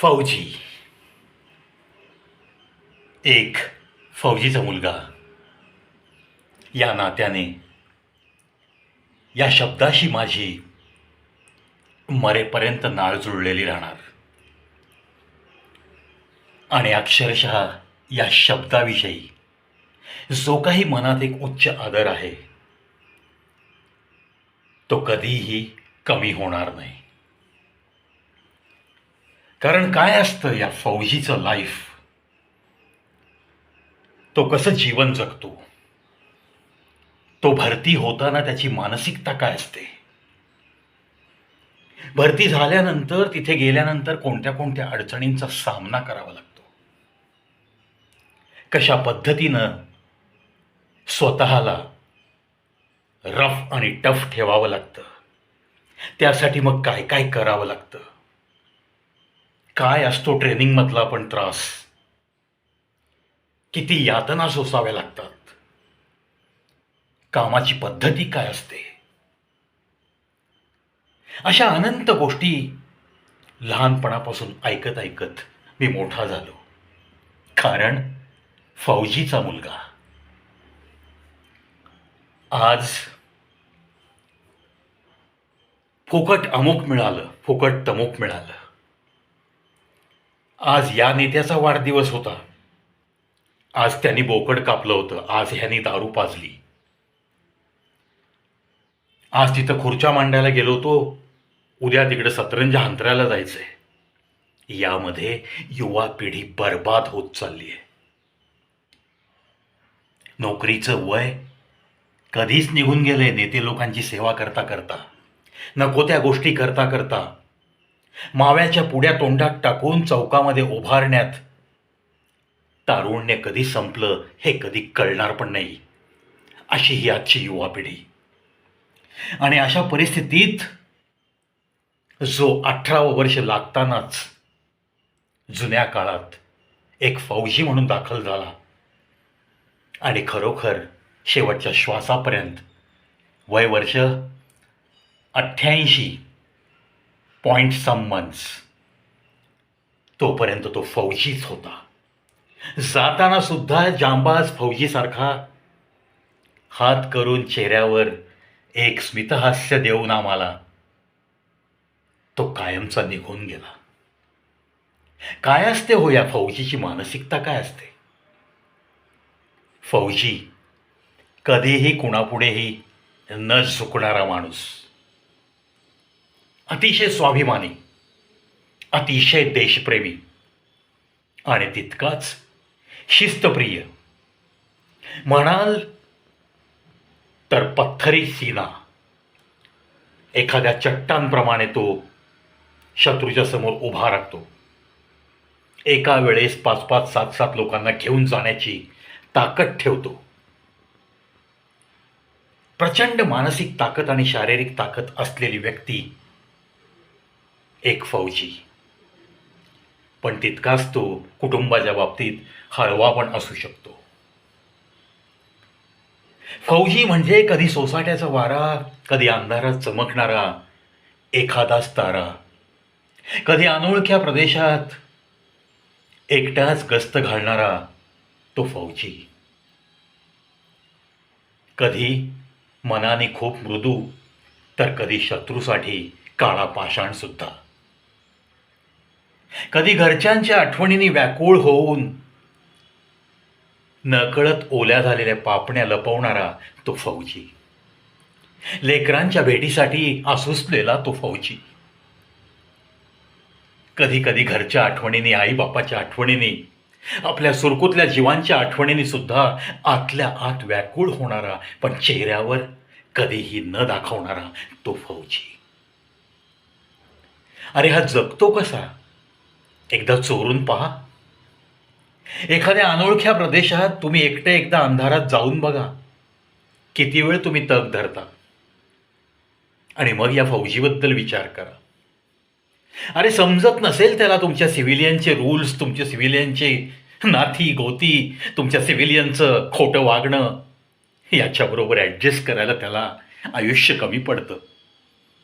फौजी. एक फौजीचा मुलगा. या नात्याने या शब्दाशी माझी मरेपर्यंत नाळ जुळलेली राहणार. आणि अक्षरशः या शब्दाविषयी जो काही मनात एक उच्च आदर आहे तो कधीही कमी होणार नाही. कारण काय असतं या फौजीचं लाईफ तो कसं जीवन जगतो? तो भरती होताना त्याची मानसिकता काय असते? भरती झाल्यानंतर तिथे गेल्यानंतर कोणत्या कोणत्या अडचणींचा सामना करावा लागतो? कशा पद्धतीनं स्वतःला रफ आणि टफ ठेवावं लागतं? त्यासाठी मग काय काय करावं लागतं? काय असतो ट्रेनिंगमधला पण त्रास? किती यातना सोसाव्या लागतात? कामाची पद्धती काय असते? अशा अनंत गोष्टी लहानपणापासून ऐकत ऐकत मी मोठा झालो. कारण फौजीचा मुलगा. आज फुकट अमुक मिळालं फुकट तमुक मिळालं. आज या नेत्याचा वाढदिवस होता. आज त्यांनी बोकड कापलं होतं. आज ह्यांनी दारू पाजली. आज तिथं खुर्च्या मांडायला गेलो होतो. उद्या तिकडे सतरंज हांतरायला जायचंय. यामध्ये युवा पिढी बर्बाद होत चालली आहे नोकरीचं वय कधीच निघून गेलंय. नेते लोकांची सेवा करता करता. नको त्या गोष्टी करता करता. माव्याच्या पुड्या तोंडात टाकून चौकामध्ये उभारण्यात. तारुण्य कधी संपलं हे कधी कळणार पण नाही. अशी ही आजची युवा पिढी. आणि अशा परिस्थितीत जो अठरावं वर्ष लागतानाच जुन्या काळात एक फौजी म्हणून दाखल झाला आणि खरोखर शेवटच्या श्वासापर्यंत वय वर्ष अठ्ठ्याऐंशी पॉईंट सम मंथ्स तोपर्यंत तो फौजीच होता. जाताना सुद्धा जांबाज फौजीसारखा हात करून चेहऱ्यावर एक स्मितहास्य देऊन आम्हाला तो कायमचा निघून गेला. काय असते हो या फौजीची मानसिकता काय असते? फौजी कधीही कुणापुढेही न झुकणारा माणूस. अतिशय स्वाभिमानी अतिशय देशप्रेमी. आणि तितकाच शिस्तप्रिय. म्हणाल तर पत्थरी सीना. एखाद्या चट्टांप्रमाणे तो शत्रूच्या समोर उभा राखतो एका वेळेस पाच पाच सात सात लोकांना घेऊन जाण्याची ताकद ठेवतो. प्रचंड मानसिक ताकद आणि शारीरिक ताकद असलेली व्यक्ती एक फौजी. पण तितकाच तो कुटुंबाच्या बाबतीत हळवा पण असू शकतो. फौजी म्हणजे कधी सोसाट्याचा वारा कधी अंधारात चमकणारा एखादाच तारा. कधी अनोळख्या प्रदेशात एकटाच गस्त घालणारा तो फौजी. कधी मनाने खूप मृदू तर कधी शत्रूसाठी काळा पाषाण सुद्धा. कधी घरच्यांच्या आठवणींनी व्याकुळ होऊन नकळत ओल्या झालेल्या पापण्या लपवणारा तो फौजी. लेकरांच्या भेटीसाठी आसुसलेला तो फौजी. कधी कधी घरच्या आठवणींनी आई बापाच्या आठवणींनी आपल्या सुरकुतल्या जीवांच्या आठवणींनी सुद्धा आतल्या आत व्याकुळ होणारा पण चेहऱ्यावर कधीही न दाखवणारा तो फौजी. अरे हा जगतो कसा? एकदा चोरून पहा. एखाद्या अनोळख्या प्रदेशात तुम्ही एकटे एकदा अंधारात जाऊन बघा. किती वेळ तुम्ही तग धरता? आणि मग या फौजीबद्दल विचार करा. अरे समजत नसेल त्याला तुमच्या सिव्हिलियनचे रूल्स तुमच्या सिव्हिलियनचे नाथी गोती तुमच्या सिव्हिलियनचं खोटं वागणं. याच्याबरोबर ॲडजस्ट करायला त्याला आयुष्य कमी पडतं.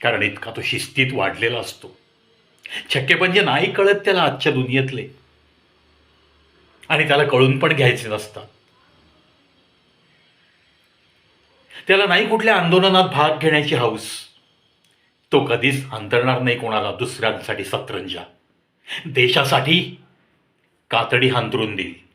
कारण इतका तो शिस्तीत वाढलेला असतो. छक्के म्हणजे नाही कळत त्याला आजच्या दुनियेतले. आणि त्याला कळून पण घ्यायचे नसतात. त्याला नाही कुठल्या आंदोलनात भाग घेण्याची हौस. तो कधीच अंतरणार नाही कोणाला दुसऱ्यांसाठी सतरंजा. देशासाठी कातडी हांतरून देईल.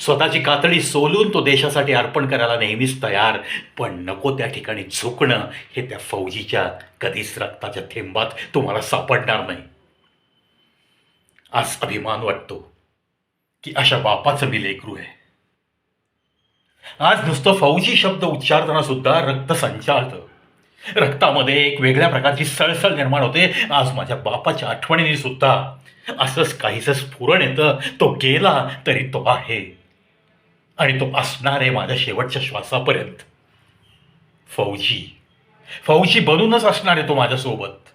स्वतःची कातडी सोलून तो देशासाठी अर्पण करायला नेहमीच तयार. पण नको त्या ठिकाणी झुकणं. हे त्या फौजीच्या कधीच रक्ताच्या थेंबात तुम्हाला सापडणार नाही. आज अभिमान वाटतो की अशा बापाचं मी लेकरू आहे. आज नुसतं फौजी शब्द उच्चारताना सुद्धा रक्त संचारतं रक्तामध्ये एक वेगळ्या प्रकारची सळसळ निर्माण होते. आज माझ्या बापाच्या आठवणीने सुद्धा असंच काहीसं स्फुरण येतं. तो गेला तरी तो आहे. आणि तो असणार आहे माझ्या शेवटच्या श्वासापर्यंत. फौजी. फौजी बनूनच असणार आहे तो माझ्यासोबत.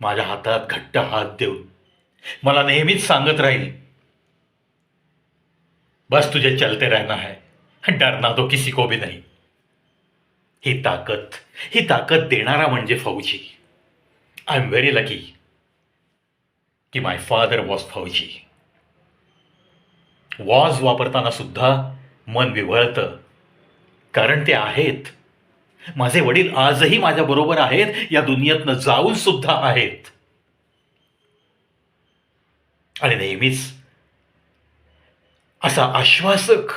माझ्या हातात घट्ट हात देऊन मला नेहमीच सांगत राहील बस तुझे चलते रहना है डरना तो किसी को भी नाही. ही ताकद ही ताकद देणारा म्हणजे फौजी. आय एम व्हेरी लकी की माय फादर वॉज फौजी. वॉज वापरताना सुद्धा मन विवळतं. कारण ते आहेत. माझे वडील आजही माझ्याबरोबर आहेत या दुनियेतनं जाऊन सुद्धा आहेत. आणि नेहमीच असा आश्वासक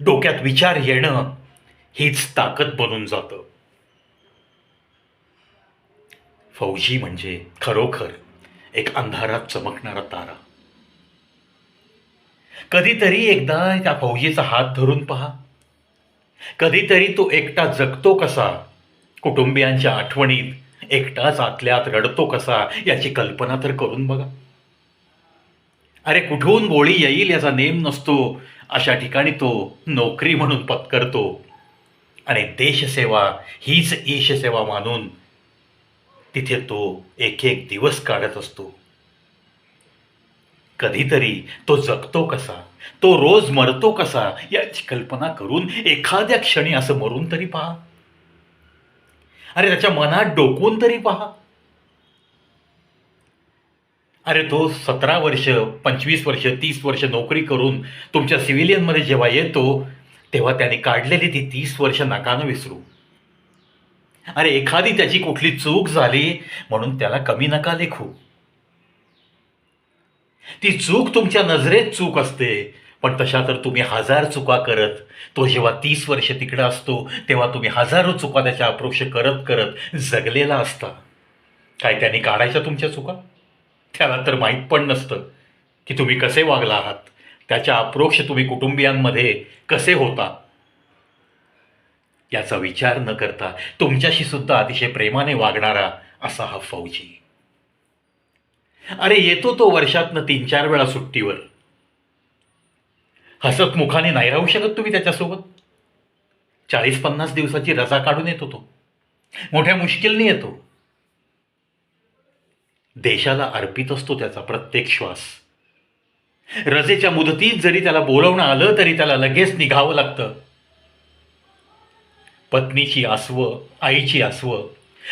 डोक्यात विचार येणं हीच ताकद बनून जातं. फौजी म्हणजे खरोखर एक अंधारात चमकणारा तारा. कधीतरी एकदा त्या फौजीचा हात धरून पहा. कधीतरी तो एकटा जगतो कसा? कुटुंबियांच्या आठवणीत एकटाच आतल्यात रडतो कसा? याची कल्पना तर करून बघा. अरे कुठून गोळी येईल याचा नेम नसतो. अशा ठिकाणी तो नोकरी म्हणून पत्करतो. आणि देशसेवा हीच ईशसेवा मानून तिथे तो एक एक दिवस काढत असतो. कधीतरी तो जगतो कसा? तो रोज मरतो कसा? याची कल्पना करून एखाद्या क्षणी असं मरून तरी पहा. अरे त्याच्या मनात डोकून तरी पहा. अरे तो सतरा वर्ष पंचवीस वर्ष तीस वर्ष नोकरी करून तुमच्या सिव्हिलियनमध्ये जेव्हा येतो तेव्हा त्याने काढलेली ती तीस वर्ष नकानं विसरू. अरे एखादी त्याची कुठली चूक झाली म्हणून त्याला कमी नका लेखू. ती चूक तुमच्या नजरेत चूक असते. पण तशा तर तुम्ही हजार चुका करत तो जेव्हा तीस वर्ष तिकडं असतो तेव्हा तुम्ही हजारो चुका त्याच्या अप्रोक्ष करत करत जगलेला असता. काय त्याने काढायच्या तुमच्या चुका? त्याला तर माहीत पण नसतं की तुम्ही कसे वागला आहात. त्याच्या अप्रोक्ष तुम्ही कुटुंबियांमध्ये कसे होता? याचा विचार न करता तुमच्याशी सुद्धा अतिशय प्रेमाने वागणारा असा हा फौजी. अरे येतो तो वर्षातनं तीन चार वेळा सुट्टीवर. हसत मुखाने नाही राहू शकत तुम्ही त्याच्यासोबत. चाळीस पन्नास दिवसाची रजा काढून येतो तो. मोठ्या मुश्किलने येतो. देशाला अर्पित असतो त्याचा प्रत्येक श्वास. रजेच्या मुदतीत जरी त्याला बोलवणं आलं तरी त्याला लगेच निघावं लागतं. पत्नीची आसवं आईची आसवं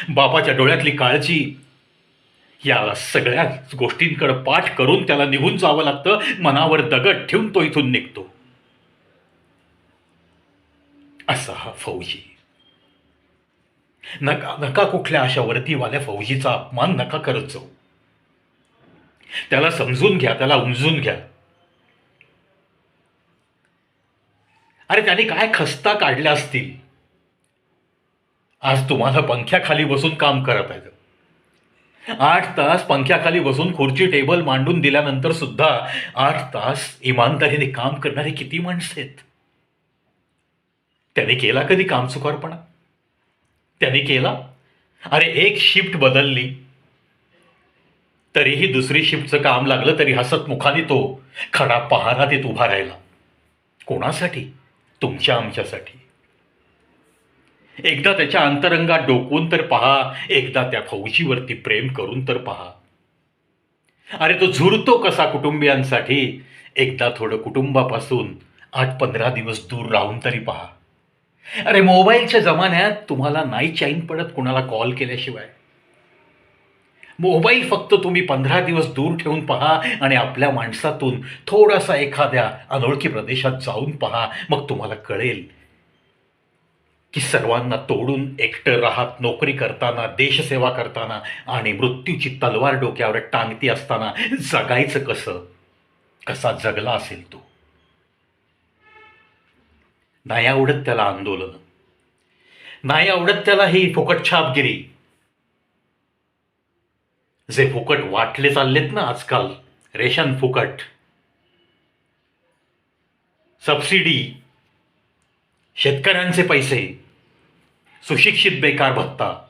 बापाच्या डोळ्यातली काळजी या सगळ्या गोष्टींकडे पाठ करून त्याला निघून जावं लागतं मनावर दगड ठेवून तो इथून निघतो. असा हा फौजी. नका नका कुठल्या अशा वरतीवाल्या फौजीचा अपमान नका करत जाऊ. त्याला समजून घ्या त्याला उमजून घ्या. अरे त्याने काय खस्ता काढल्या असतील? आज तुम्हाला पंख्याखाली बसून काम करत आहेत. आठ तास पंख्याखाली बसून खुर्ची टेबल मांडून दिल्यानंतर सुद्धा आठ तास इमानदारीने काम करणारी किती माणसं आहेत? त्याने केला कधी काम चुकारपणा त्याने केला? अरे एक शिफ्ट बदलली. तरीही दुसरी शिफ्टचं काम लागलं तरी हसत मुखाने तो खडा पहारा देत उभा राहिला. कोणासाठी? तुमच्या आमच्यासाठी. एकदा त्याच्या अंतरंगात डोकवून तर पहा एकदा त्या फौजीवरती प्रेम करून तर पहा. अरे तो झुरतो कसा कुटुंबियांसाठी? एकदा थोडं कुटुंबापासून आठ पंधरा दिवस दूर राहून तरी पहा. अरे मोबाईलच्या जमान्यात तुम्हाला नाही चैन पडत कुणाला कॉल केल्याशिवाय. मोबाईल फक्त तुम्ही पंधरा दिवस दूर ठेवून पहा आणि आपल्या माणसातून थोडासा एखाद्या अनोळखी प्रदेशात जाऊन पहा मग तुम्हाला कळेल की सर्वांना तोडून एकटं राहत नोकरी करताना देशसेवा करताना आणि मृत्यूची तलवार डोक्यावर टांगती असताना जगायचं कसं? कसा जगला असेल तो? नाही आवडत त्याला आंदोलन. नाही आवडत त्याला ही फुकट छापगिरी. जे फुकट वाटले चाललेत ना आजकाल रेशन फुकट. सबसिडी. शेतकऱ्यांचे पैसे. सुशिक्षित बेकार भत्ता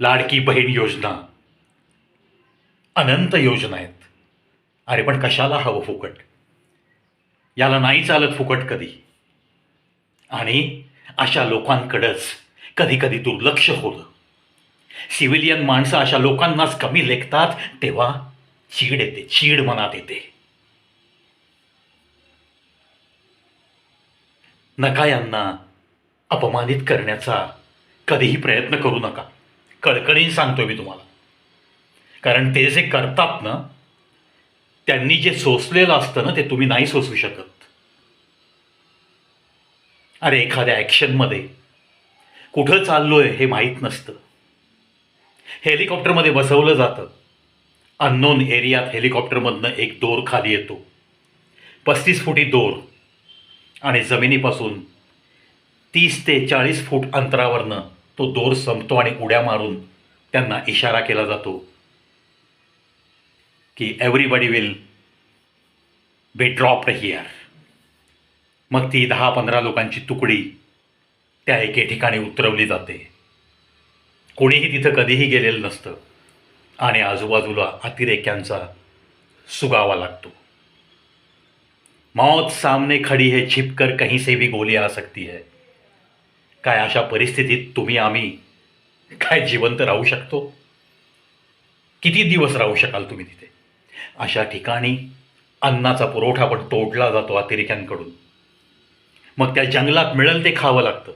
लाडकी बहीण योजना अनंत योजना आहेत. अरे पण कशाला हवं फुकट? याला नाही चालत फुकट कधी? आणि अशा लोकांकडंच कधी कधी दुर्लक्ष होतं. सिव्हिलियन माणसं अशा लोकांनाच कमी लेखतात तेव्हा चीड येते चीड मनात येते. नका यांना अपमानित करण्याचा कधीही प्रयत्न करू नका. कळकळीन सांगतोय मी तुम्हाला. कारण ते जे करतात ना त्यांनी जे सोसलेलं असतं ना ते तुम्ही नाही सोसू शकत. अरे एखाद्या ॲक्शनमध्ये कुठं चाललोय हे माहीत नसतं. हेलिकॉप्टरमध्ये बसवलं जातं. अननोन एरियात हेलिकॉप्टरमधनं एक दोर खाली येतो. पस्तीस फुटी दोर आणि जमिनीपासून तीस ते चाळीस फूट अंतरावरनं तो दोर संपतो आणि उड्या मारून त्यांना इशारा केला जातो की everybody will be dropped here मग ती दहा पंधरा लोकांची तुकडी त्या एके ठिकाणी उतरवली जाते. कोणीही तिथं कधीही गेलेलं नसतं आणि आजूबाजूला अतिरेक्यांचा सुगावा लागतो. मौत सामने खडी है छिपकर कहीं से भी गोली आ सकती है. काय अशा परिस्थितीत तुम्ही आम्ही काय जिवंत राहू शकतो? किती दिवस राहू शकाल तुम्ही तिथे? अशा ठिकाणी अन्नाचा पुरवठा पण तोडला जातो अतिरेक्यांकडून. मग त्या जंगलात मिळेल ते खावं लागतं.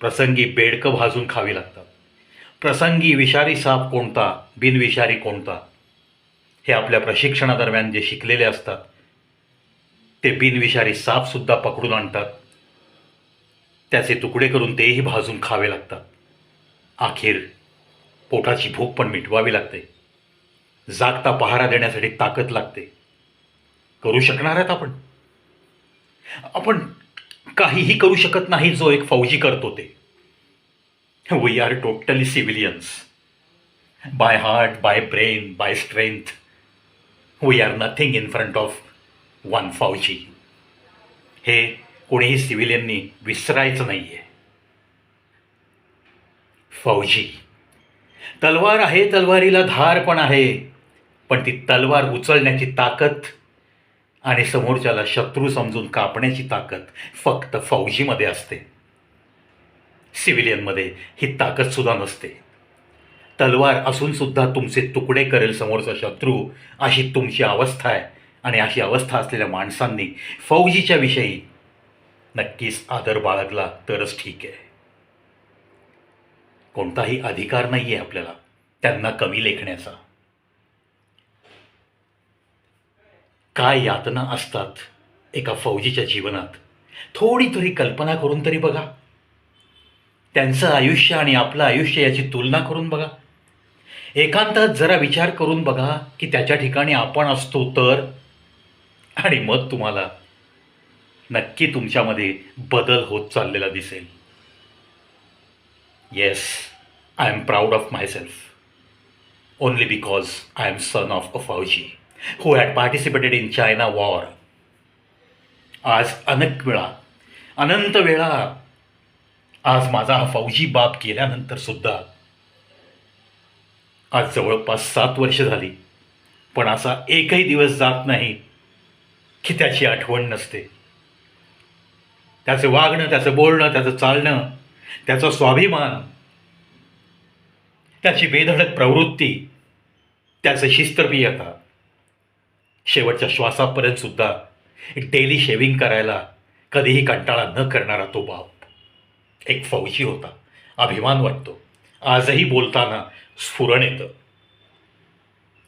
प्रसंगी बेडकं भाजून खावी लागतात. प्रसंगी विषारी साप कोणता बिनविषारी कोणता? हे आपल्या प्रशिक्षणादरम्यान जे शिकलेले असतात ते बिनविषारी सापसुद्धा पकडून आणतात. त्याचे तुकडे करून तेही भाजून खावे लागतात. अखेर पोटाची भूक पण मिटवावी लागते. जागता पहारा देण्यासाठी ताकद लागते. करू शकणार आहेत आपण. आपण काहीही करू शकत नाही जो एक फौजी करतो ते. We are totally civilians by heart by brain by strength we are nothing in front of one फौजी हे कोणीही सिव्हिलियननी विसरायचं नाही आहे फौजी. तलवार आहे तलवारीला धार पण आहे पण ती तलवार उचलण्याची ताकद आणि समोरच्याला शत्रू समजून कापण्याची ताकद फक्त फौजीमध्ये असते. सिव्हिलियनमध्ये ही ताकदसुद्धा नसते. तलवार असूनसुद्धा तुमचे तुकडे करेल समोरचा शत्रू अशी तुमची अवस्था आहे. आणि अशी अवस्था असलेल्या माणसांनी फौजीच्या विषयी नक्कीच आदर बाळगला तरच ठीक आहे. कोणताही अधिकार नाही आहे आपल्याला त्यांना कमी लेखण्याचा. काय यातना असतात एका फौजीच्या जीवनात? थोडी तरी कल्पना करून तरी बघा. त्यांचं आयुष्य आणि आपलं आयुष्य याची तुलना करून बघा. एकांतात जरा विचार करून बघा की त्याच्या ठिकाणी आपण असतो तर? आणि मग तुम्हाला नक्की तुमच्यामध्ये बदल होत चाललेला दिसेल. Yes I am proud of myself only because I am son of a फौजी who had participated in China war आज अनेक वेळा अनंत वेळा आज माझा हा फौजी बाप गेल्यानंतर सुद्धा आज जवळपास सात वर्ष झाली. पण असा एकही दिवस जात नाही की त्याची आठवण नसते. त्याचं वागणं त्याचं बोलणं त्याचं चालणं त्याचा स्वाभिमान त्याची बेधडक प्रवृत्ती त्याचं शिस्तप्रियता शेवटच्या श्वासापर्यंत सुद्धा डेली शेविंग करायला कधीही कंटाळा न करणारा तो बाप. एक फौजी होता अभिमान वाटतो. आजही बोलताना स्फुरण येतं.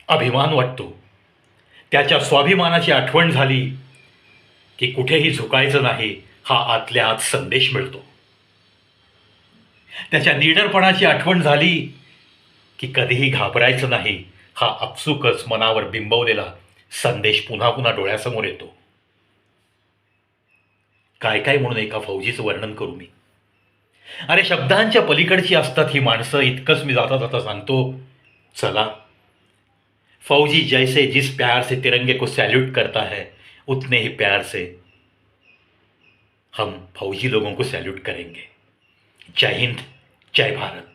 अभिमान वाटतो. त्याच्या स्वाभिमानाची आठवण झाली की कुठेही झुकायचं नाही हा आतल्या आत संदेश मिळतो. त्याच्या निडरपणाची आठवण झाली की कधीही घाबरायचं नाही हा आपसुकच मनावर बिंबवलेला संदेश पुन्हा पुन्हा डोळ्यासमोर येतो. काय काय म्हणून एका फौजीचं वर्णन करू मी? अरे शब्दांच्या पलीकडची असतात ही माणसं इतकंच मी जाता जाता सांगतो. चला. फौजी जैसे जिस प्यार से तिरंगे को सैल्यूट करता है उतने ही प्यार से हम फौजी लोगों को सैल्यूट करेंगे। जय हिंद जय भारत।